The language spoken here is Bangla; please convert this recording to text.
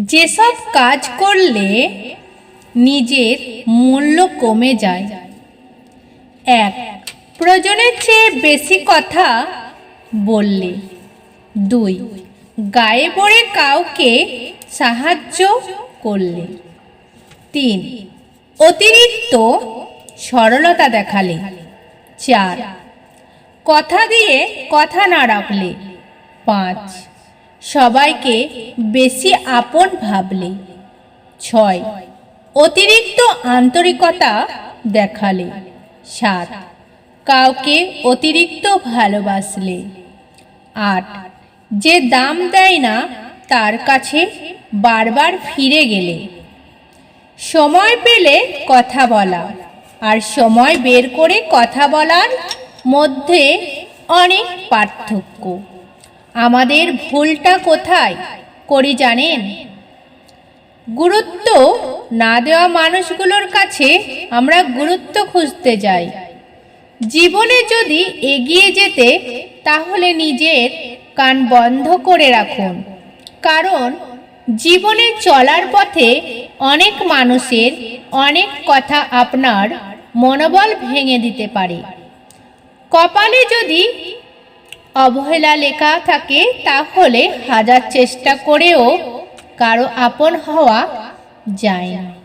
যেসব কাজ করলে নিজের মূল্য কমে যায়। এক, প্রয়োজনের চেয়ে বেশি কথা বললে। দুই, গায়ে পড়ে কাউকে সাহায্য করলে। তিন, অতিরিক্ত সরলতা দেখালে। চার, কথা দিয়ে কথা না রাখলে। পাঁচ সবাইকে বেশি আপন ভাবলে। ছয়, অতিরিক্ত আন্তরিকতা দেখালে। সাত, কাউকে অতিরিক্ত ভালোবাসলে। আট, যে দাম দেয় না, তার কাছে বারবার ফিরে গেলে। সময় পেলে কথা বলা আর সময় বের করে কথা বলার মধ্যে অনেক পার্থক্য। আমাদের ভুলটা কোথায় করি জানেন? গুরুত্ব না দেওয়া মানুষগুলোর কাছে আমরা গুরুত্ব খুঁজতে যাই। জীবনে যদি এগিয়ে যেতে, তাহলে নিজের কান বন্ধ করে রাখুন। কারণ জীবনে চলার পথে অনেক মানুষের অনেক কথা আপনার মনোবল ভেঙে দিতে পারে। কপালে যদি অবহেলা লেখা থাকে তাহলে হাজার চেষ্টা করেও কারও আপন হওয়া যায় না।